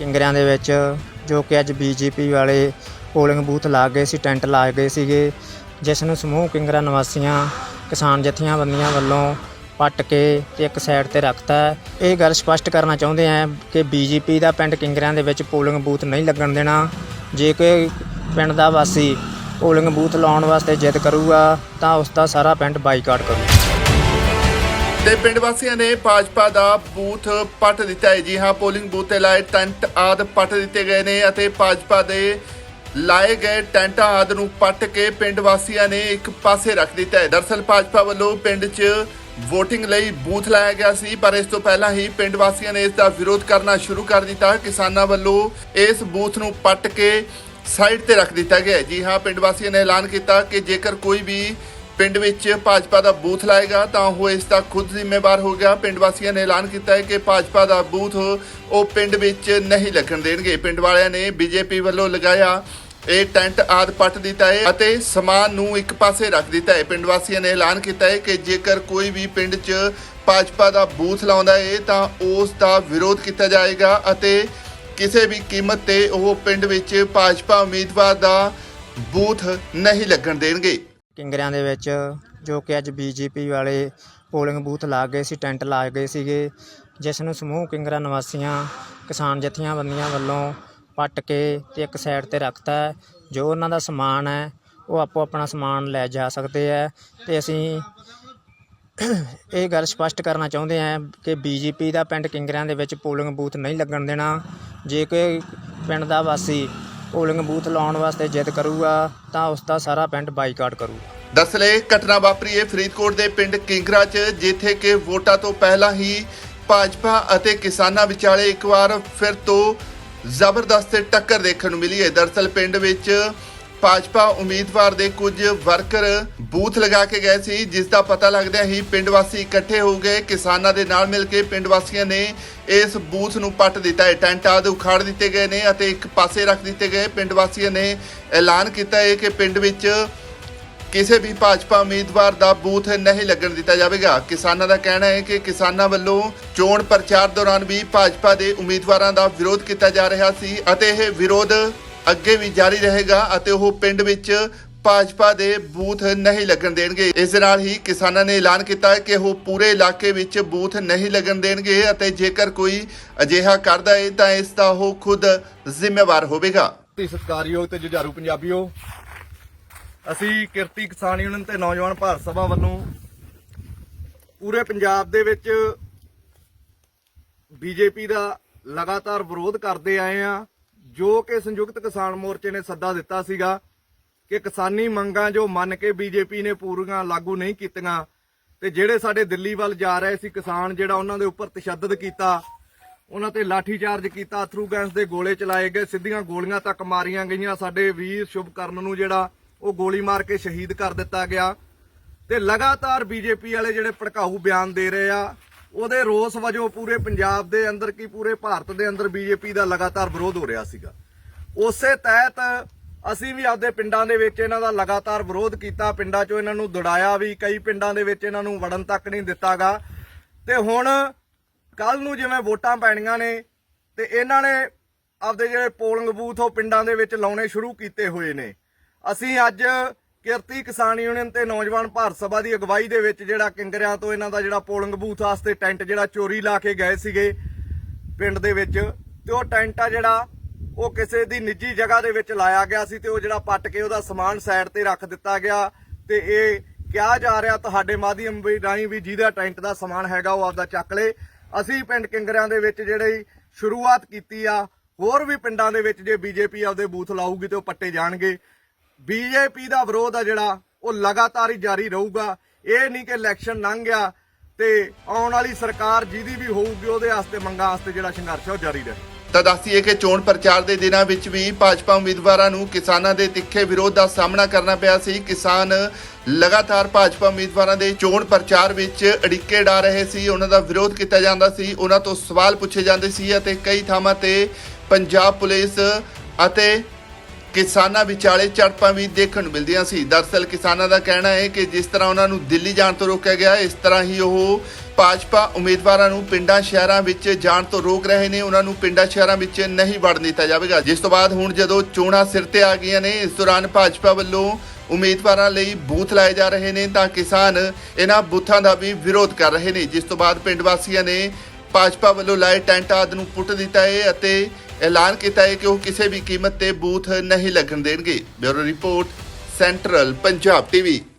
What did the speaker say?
ਕਿੰਗਰਿਆਂ ਦੇ ਵਿੱਚ, ਜੋ ਕਿ ਅੱਜ ਬੀਜੇਪੀ ਵਾਲੇ ਪੋਲਿੰਗ ਬੂਥ ਲਾ ਗਏ ਸੀ, ਟੈਂਟ ਲਾ ਗਏ ਸੀਗੇ, ਜਿਸ ਨੂੰ ਸਮੂਹ ਕਿੰਗਰਾ ਨਿਵਾਸੀਆਂ, ਕਿਸਾਨ ਜਥੀਆਂਬੰਦੀਆਂ ਵੱਲੋਂ ਪੱਟ ਕੇ ਤੇ ਇੱਕ ਸਾਈਡ ਤੇ ਰੱਖਤਾ ਇਹ ਗੱਲ ਸਪਸ਼ਟ ਕਰਨਾ ਚਾਹੁੰਦੇ ਹਾਂ ਕਿ ਬੀਜੇਪੀ ਦਾ ਪਿੰਡ ਕਿੰਗਰਿਆਂ ਦੇ ਵਿੱਚ ਪੋਲਿੰਗ ਬੂਥ ਨਹੀਂ ਲੱਗਣ ਦੇਣਾ। ਜੇ ਕੋਈ ਪਿੰਡ ਦਾ ਵਾਸੀ ਪੋਲਿੰਗ ਬੂਥ ਲਾਉਣ ਵਾਸਤੇ ਜਿੱਦ ਕਰੂਗਾ, ਤਾਂ ਉਸ ਦਾ ਸਾਰਾ ਪਿੰਡ ਬਾਈਕਾਟ ਕਰੂ ਤੇ ਪਿੰਡ ਵਾਸੀਆਂ ਨੇ ਭਾਜਪਾ ਦਾ ਬੂਥ ਪੱਟ ਦਿੱਤਾ ਹੈ। ਜੀ ਹਾਂ, ਪੋਲਿੰਗ ਬੂਥ ਤੇ ਲਾਏ ਟੈਂਟ ਆਦ ਪੱਟ ਦਿੱਤੇ ਗਏ ਨੇ ਅਤੇ ਭਾਜਪਾ ਦੇ ਲਾਏ ਗਏ ਟੈਂਟਾਂ ਆਦ ਨੂੰ ਪੱਟ ਕੇ ਪਿੰਡ ਵਾਸੀਆਂ ਨੇ ਇੱਕ ਪਾਸੇ ਰੱਖ ਦਿੱਤਾ ਹੈ। ਦਰਸਲ ਭਾਜਪਾ ਵੱਲੋਂ ਪਿੰਡ 'ਚ VOTING ਲਈ ਬੂਥ ਲਾਇਆ ਗਿਆ ਸੀ, ਪਰ ਇਸ ਤੋਂ ਪਹਿਲਾਂ ਹੀ ਪਿੰਡ ਵਾਸੀਆਂ ਨੇ ਇਸ ਦਾ ਵਿਰੋਧ ਕਰਨਾ ਸ਼ੁਰੂ ਕਰ ਦਿੱਤਾ। ਕਿਸਾਨਾਂ ਵੱਲੋਂ ਇਸ ਬੂਥ ਨੂੰ ਪੱਟ ਕੇ ਸਾਈਡ ਤੇ ਰੱਖ ਦਿੱਤਾ ਗਿਆ ਜੀ ਹਾਂ, ਪਿੰਡ ਵਾਸੀਆਂ ਨੇ ਐਲਾਨ ਕੀਤਾ ਕਿ ਜੇਕਰ ਕੋਈ ਵੀ ਪਿੰਡ ਵਿੱਚ ਭਾਜਪਾ ਦਾ ਬੂਥ ਲਾਏਗਾ, ਤਾਂ ਉਹ ਇਸ ਦਾ ਖੁਦ ਜ਼ਿੰਮੇਵਾਰ ਹੋ ਗਿਆ। ਪਿੰਡ ਵਾਸੀਆਂ ਨੇ ਐਲਾਨ ਕੀਤਾ ਹੈ ਕਿ ਭਾਜਪਾ ਦਾ ਬੂਥ ਉਹ ਪਿੰਡ ਵਿੱਚ ਨਹੀਂ ਲੱਗਣ ਦੇਣਗੇ। ਪਿੰਡ ਵਾਲਿਆਂ ਨੇ ਬੀਜੇਪੀ ਵੱਲੋਂ ਲਗਾਇਆ ਇਹ ਟੈਂਟ ਆਦ ਪੱਟ ਦਿੱਤਾ ਹੈ ਅਤੇ ਸਮਾਨ ਨੂੰ ਇੱਕ ਪਾਸੇ ਰੱਖ ਦਿੱਤਾ ਹੈ। ਪਿੰਡ ਵਾਸੀਆਂ ਨੇ ਐਲਾਨ ਕੀਤਾ ਹੈ ਕਿ ਜੇਕਰ ਕੋਈ ਵੀ ਪਿੰਡ 'ਚ ਭਾਜਪਾ ਦਾ ਬੂਥ ਲਾਉਂਦਾ ਹੈ, ਤਾਂ ਉਸ ਦਾ ਵਿਰੋਧ ਕੀਤਾ ਜਾਏਗਾ ਅਤੇ ਕਿਸੇ ਵੀ ਕੀਮਤ ਤੇ ਉਹ ਪਿੰਡ ਵਿੱਚ ਭਾਜਪਾ ਉਮੀਦਵਾਰ ਦਾ ਬੂਥ ਨਹੀਂ ਲੱਗਣ ਦੇਣਗੇ। ਕਿੰਗਰਿਆਂ ਦੇ ਵਿੱਚ, ਜੋ ਕਿ ਅੱਜ ਬੀਜੇਪੀ ਵਾਲੇ ਪੋਲਿੰਗ ਬੂਥ ਲਾ ਗਏ ਸੀ, ਟੈਂਟ ਲਾ ਗਏ ਸੀਗੇ, ਜਿਸ ਨੂੰ ਸਮੂਹ ਕਿੰਗਰਾ ਨਿਵਾਸੀਆਂ, ਕਿਸਾਨ ਜਥੀਆਂਬੰਦੀਆਂ ਵੱਲੋਂ ਪੱਟ ਕੇ ਤੇ ਇੱਕ ਸਾਈਡ ਤੇ ਰੱਖਤਾ ਹੈ। ਜੋ ਉਹਨਾਂ ਦਾ ਸਮਾਨ ਹੈ, ਉਹ ਆਪੋ ਆਪਣਾ ਸਮਾਨ ਲੈ ਜਾ ਸਕਦੇ ਹੈ ਤੇ ਅਸੀਂ ਇਹ ਗੱਲ ਸਪਸ਼ਟ ਕਰਨਾ ਚਾਹੁੰਦੇ ਹਾਂ ਕਿ ਬੀਜੇਪੀ ਦਾ ਪਿੰਡ ਕਿੰਗਰਿਆਂ ਦੇ ਵਿੱਚ ਪੋਲਿੰਗ ਬੂਥ ਨਹੀਂ ਲੱਗਣ ਦੇਣਾ ਜੇ ਕੋਈ ਪਿੰਡ ਦਾ ਵਾਸੀ ਪੋਲਿੰਗ ਬੂਥ ਲਾਉਣ ਵਾਸਤੇ ਜਿੱਦ ਕਰੂਗਾ, ਤਾਂ ਉਸ ਦਾ ਸਾਰਾ ਪਿੰਡ ਬਾਈਕਾਟ ਕਰੂਗਾ। ਦਰਅਸਲ ਇਹ ਘਟਨਾ ਵਾਪਰੀ ਹੈ ਫਰੀਦਕੋਟ ਦੇ ਪਿੰਡ ਕਿੰਗਰਾ 'ਚ, ਜਿੱਥੇ ਕਿ ਵੋਟਾਂ ਤੋਂ ਪਹਿਲਾਂ ਹੀ ਭਾਜਪਾ ਅਤੇ ਕਿਸਾਨਾਂ ਵਿਚਾਲੇ ਇੱਕ ਵਾਰ ਫਿਰ ਤੋਂ ਜ਼ਬਰਦਸਤ ਟੱਕਰ ਦੇਖਣ ਨੂੰ ਮਿਲੀ ਹੈ। ਦਰਅਸਲ ਪਿੰਡ ਵਿੱਚ ਭਾਜਪਾ ਉਮੀਦਵਾਰ ਦੇ ਕੁਝ ਵਰਕਰ ਬੂਥ ਲਗਾ ਕੇ ਗਏ ਸੀ, ਜਿਸ ਦਾ ਪਤਾ ਲੱਗਦਿਆਂ ਹੀ ਪਿੰਡ ਵਾਸੀ ਇਕੱਠੇ ਹੋ ਗਏ। ਕਿਸਾਨਾਂ ਦੇ ਨਾਲ ਮਿਲ ਕੇ ਪਿੰਡ ਵਾਸੀਆਂ ਨੇ ਇਸ ਬੂਥ ਨੂੰ ਪੱਟ ਦਿੱਤਾ ਹੈ। ਟੈਂਟ ਆਦਿ ਉਖਾੜ ਦਿੱਤੇ ਗਏ ਨੇ ਅਤੇ ਇੱਕ ਪਾਸੇ ਰੱਖ ਦਿੱਤੇ ਗਏ। ਪਿੰਡ ਵਾਸੀਆਂ ਨੇ ਐਲਾਨ ਕੀਤਾ ਹੈ ਕਿ ਪਿੰਡ ਵਿੱਚ ਕਿਸੇ ਵੀ ਭਾਜਪਾ ਉਮੀਦਵਾਰ ਦਾ ਬੂਥ ਨਹੀਂ ਲੱਗਣ ਦਿੱਤਾ ਜਾਵੇਗਾ। ਕਿਸਾਨਾਂ ਦਾ ਕਹਿਣਾ ਹੈ ਕਿ ਕਿਸਾਨਾਂ ਵੱਲੋਂ ਚੋਣ ਪ੍ਰਚਾਰ ਦੌਰਾਨ ਵੀ ਭਾਜਪਾ ਦੇ ਉਮੀਦਵਾਰਾਂ ਦਾ ਵਿਰੋਧ ਕੀਤਾ ਜਾ ਰਿਹਾ ਸੀ ਅਤੇ ਇਹ ਵਿਰੋਧ ਅੱਗੇ ਵੀ ਜਾਰੀ ਰਹੇਗਾ ਅਤੇ ਉਹ ਪਿੰਡ ਵਿੱਚ ਭਾਜਪਾ ਦੇ ਬੂਥ ਨਹੀਂ ਲੱਗਣ ਦੇਣਗੇ। ਇਸ ਦੇ ਨਾਲ ਹੀ ਕਿਸਾਨਾਂ ਨੇ ਐਲਾਨ ਕੀਤਾ ਕਿ ਉਹ ਪੂਰੇ ਇਲਾਕੇ ਵਿੱਚ ਬੂਥ ਨਹੀਂ ਲੱਗਣ ਦੇਣਗੇ ਅਤੇ ਜੇਕਰ ਕੋਈ ਅਜਿਹਾ ਕਰਦਾ ਹੈ ਤਾਂ ਇਸ ਦਾ ਉਹ ਖੁਦ ਜ਼ਿੰਮੇਵਾਰ ਹੋਵੇਗਾ। ਸਤਿਕਾਰਯੋਗ ਤੇ ਜੁਝਾਰੂ ਪੰਜਾਬੀਓ, ਅਸੀਂ ਕਿਰਤੀ ਕਿਸਾਨ ਯੂਨੀਅਨ ਤੇ ਨੌਜਵਾਨ ਭਾਰਤ ਸਭਾ ਵੱਲੋਂ ਪੂਰੇ ਪੰਜਾਬ ਦੇ ਵਿੱਚ ਬੀਜੇਪੀ ਦਾ ਲਗਾਤਾਰ ਵਿਰੋਧ ਕਰਦੇ ਆਏ ਆ ਜੋ ਕਿ ਸੰਯੁਕਤ ਕਿਸਾਨ ਮੋਰਚੇ ਨੇ ਸੱਦਾ ਦਿੱਤਾ ਸੀਗਾ ਕਿ ਕਿਸਾਨੀ ਮੰਗਾਂ ਜੋ ਮੰਨ ਕੇ ਬੀਜੇਪੀ ਨੇ ਪੂਰੀਆਂ ਲਾਗੂ ਨਹੀਂ ਕੀਤੀਆਂ ਤੇ ਜਿਹੜੇ ਸਾਡੇ ਦਿੱਲੀ ਵੱਲ ਜਾ ਰਹੇ ਸੀ ਕਿਸਾਨ ਜਿਹੜਾ ਉਹਨਾਂ ਦੇ ਉੱਪਰ ਤਸ਼ੱਦਦ ਕੀਤਾ, ਉਹਨਾਂ ਤੇ ਲਾਠੀਚਾਰਜ ਕੀਤਾ ਥਰੂ ਗੈਂਸ ਦੇ ਗੋਲੇ ਚਲਾਏ ਗਏ, ਸਿੱਧੀਆਂ ਗੋਲੀਆਂ ਤੱਕ ਮਾਰੀਆਂ ਗਈਆਂ, ਸਾਡੇ ਵੀਰ ਸ਼ੁਭਕਰਨ ਨੂੰ ਜਿਹੜਾ ਉਹ ਗੋਲੀ ਮਾਰ ਕੇ ਸ਼ਹੀਦ ਕਰ ਦਿੱਤਾ ਗਿਆ ਤੇ ਲਗਾਤਾਰ ਬੀਜੇਪੀ ਵਾਲੇ ਜਿਹੜੇ ਭੜਕਾਊ ਬਿਆਨ ਦੇ ਰਹੇ ਆ ਉਹਦੇ ਰੋਸ ਵਜੋਂ ਪੂਰੇ ਪੰਜਾਬ ਦੇ ਅੰਦਰ ਕੀ ਪੂਰੇ ਭਾਰਤ ਦੇ ਅੰਦਰ ਬੀਜੇਪੀ ਦਾ ਲਗਾਤਾਰ ਵਿਰੋਧ ਹੋ ਰਿਹਾ ਸੀਗਾ। ਉਸੇ ਤਹਿਤ ਅਸੀਂ ਵੀ ਆਪਦੇ ਪਿੰਡਾਂ ਦੇ ਵਿੱਚ ਇਹਨਾਂ ਦਾ ਲਗਾਤਾਰ ਵਿਰੋਧ ਕੀਤਾ। ਪਿੰਡਾਂ 'ਚੋਂ ਇਹਨਾਂ ਨੂੰ ਦੜਾਇਆ ਵੀ, ਕਈ ਪਿੰਡਾਂ ਦੇ ਵਿੱਚ ਇਹਨਾਂ ਨੂੰ ਵੜਨ ਤੱਕ ਨਹੀਂ ਦਿੱਤਾਗਾ। ਤੇ ਹੁਣ ਕੱਲ ਨੂੰ ਜਿਵੇਂ ਵੋਟਾਂ ਪੈਣੀਆਂ ਨੇ ਤੇ ਇਹਨਾਂ ਨੇ ਆਪਦੇ ਜਿਹੜੇ ਪੋਲਿੰਗ ਬੂਥ ਉਹ ਪਿੰਡਾਂ ਦੇ ਵਿੱਚ ਲਾਉਣੇ ਸ਼ੁਰੂ ਕੀਤੇ ਹੋਏ ਨੇ। ਅਸੀਂ ਅੱਜ ਕਿਰਤੀ ਕਿਸਾਨ ਯੂਨੀਅਨ ਤੇ ਨੌਜਵਾਨ ਭਾਰਤ ਸਭਾ ਦੀ ਅਗਵਾਈ ਦੇ ਵਿੱਚ ਜਿਹੜਾ ਕਿੰਗਰਿਆਂ ਤੋਂ ਇਹਨਾਂ ਦਾ ਜਿਹੜਾ ਪੋਲਿੰਗ ਬੂਥ ਵਾਸਤੇ ਟੈਂਟ ਜਿਹੜਾ ਚੋਰੀ ਲਾ ਕੇ ਗਏ ਸੀਗੇ ਪਿੰਡ ਦੇ ਵਿੱਚ ਤੇ ਉਹ ਟੈਂਟ ਆ ਜਿਹੜਾ ਉਹ ਕਿਸੇ ਦੀ ਨਿੱਜੀ ਜਗ੍ਹਾ ਦੇ ਵਿੱਚ ਲਾਇਆ ਗਿਆ ਸੀ ਤੇ ਉਹ ਜਿਹੜਾ ਪੱਟ ਕੇ ਉਹਦਾ ਸਮਾਨ ਸਾਈਡ ਤੇ ਰੱਖ ਦਿੱਤਾ ਗਿਆ ਤੇ ਇਹ ਕਿਹਾ ਜਾ ਰਿਹਾ ਤੁਹਾਡੇ ਮਾਧਿਅਮ ਵੀ ਰਾਹੀਂ ਵੀ ਜਿਹਦਾ ਟੈਂਟ ਦਾ ਸਮਾਨ ਹੈਗਾ ਉਹ ਆਪਦਾ ਚੱਕ ਲੇ। ਅਸੀਂ ਪਿੰਡ ਕਿੰਗਰਿਆਂ ਦੇ ਵਿੱਚ ਜਿਹੜੀ ਸ਼ੁਰੂਆਤ ਕੀਤੀ ਆ, ਹੋਰ ਵੀ ਪਿੰਡਾਂ ਦੇ ਵਿੱਚ ਜੇ ਬੀਜੇਪੀ ਆਪਦੇ ਬੂਥ ਲਾਊਗੀ ਤੇ ਉਹ ਪੱਟੇ ਜਾਣਗੇ। ਬੀਜੇਪੀ ਦਾ ਵਿਰੋਧ ਆ ਜਿਹੜਾ, ਉਹ ਲਗਾਤਾਰ ਹੀ ਜਾਰੀ ਰਹੂਗਾ। ਇਹ ਨਹੀਂ ਕਿ ਇਲੈਕਸ਼ਨ ਲੰਘ ਗਿਆ ਤੇ ਆਉਣ ਵਾਲੀ ਸਰਕਾਰ ਜਿਹਦੀ ਵੀ ਹੋਊਗੀ, ਉਹਦੇ ਵਾਸਤੇ ਮੰਗਾਂ ਵਾਸਤੇ ਜਿਹੜਾ ਸੰਘਰਸ਼ ਹੈ ਉਹ ਜਾਰੀ ਰਹੇ। ਤਾਂ ਦੱਸੀਏ ਕਿ ਚੋਣ ਪ੍ਰਚਾਰ ਦੇ ਦਿਨਾਂ ਵਿੱਚ ਵੀ ਭਾਜਪਾ ਉਮੀਦਵਾਰਾਂ ਨੂੰ ਕਿਸਾਨਾਂ ਦੇ ਤਿੱਖੇ ਵਿਰੋਧ ਦਾ ਸਾਹਮਣਾ ਕਰਨਾ ਪਿਆ ਸੀ। ਕਿਸਾਨ ਲਗਾਤਾਰ ਭਾਜਪਾ ਉਮੀਦਵਾਰਾਂ ਦੇ ਚੋਣ ਪ੍ਰਚਾਰ ਵਿੱਚ ਅੜਿੱਕੇ ਡਾ ਰਹੇ ਸੀ। ਉਹਨਾਂ ਦਾ ਵਿਰੋਧ ਕੀਤਾ ਜਾਂਦਾ ਸੀ। ਉਹਨਾਂ ਤੋਂ ਸਵਾਲ ਪੁੱਛੇ ਜਾਂਦੇ ਸੀ ਅਤੇ ਕਈ ਥਾਵਾਂ ਤੇ ਪੰਜਾਬ ਪੁਲਿਸ ਅਤੇ ਕਿਸਾਨਾਂ ਵਿਚਾਲੇ ਝੜਪਾਂ ਵੀ ਦੇਖਣ ਨੂੰ ਮਿਲਦੀਆਂ ਸੀ। ਦਰਸਲ ਕਿਸਾਨਾਂ ਦਾ ਕਹਿਣਾ ਹੈ ਕਿ ਜਿਸ ਤਰ੍ਹਾਂ ਉਹਨਾਂ ਨੂੰ ਦਿੱਲੀ ਜਾਣ ਤੋਂ ਰੋਕਿਆ ਗਿਆ, ਇਸ ਤਰ੍ਹਾਂ ਹੀ ਉਹ ਭਾਜਪਾ ਉਮੀਦਵਾਰਾਂ ਨੂੰ ਪਿੰਡਾਂ ਸ਼ਹਿਰਾਂ ਵਿੱਚ ਜਾਣ ਤੋਂ ਰੋਕ ਰਹੇ ਨੇ। ਉਹਨਾਂ ਨੂੰ ਪਿੰਡਾਂ ਸ਼ਹਿਰਾਂ ਵਿੱਚ ਨਹੀਂ ਵੜਨ ਦਿੱਤਾ ਜਾਵੇਗਾ। ਜਿਸ ਤੋਂ ਬਾਅਦ ਹੁਣ ਜਦੋਂ ਚੋਣਾਂ ਸਿਰ ਤੇ ਆ ਗਈਆਂ ਨੇ, ਇਸ ਦੌਰਾਨ ਭਾਜਪਾ ਵੱਲੋਂ ਉਮੀਦਵਾਰਾਂ ਲਈ ਬੂਥ ਲਾਏ ਜਾ ਰਹੇ ਨੇ ਤਾਂ ਕਿਸਾਨ ਇਹਨਾਂ ਬੂਥਾਂ ਦਾ ਵੀ ਵਿਰੋਧ ਕਰ ਰਹੇ ਨੇ। ਜਿਸ ਤੋਂ ਬਾਅਦ ਪਿੰਡ ਵਾਸੀਆਂ ਨੇ ਭਾਜਪਾ ਵੱਲੋਂ ਲਾਏ ਟੈਂਟ ਆਦਿ ਨੂੰ ਪੁੱਟ ਦਿੱਤਾ ਹੈ ਅਤੇ ਐਲਾਨ ਕੀਤਾ ਹੈ ਕਿ ਉਹ ਕਿਸੇ ਵੀ ਕੀਮਤ ਤੇ ਬੂਥ ਨਹੀਂ ਲੱਗਣ ਦੇਣਗੇ। Bureau report, central Punjab TV.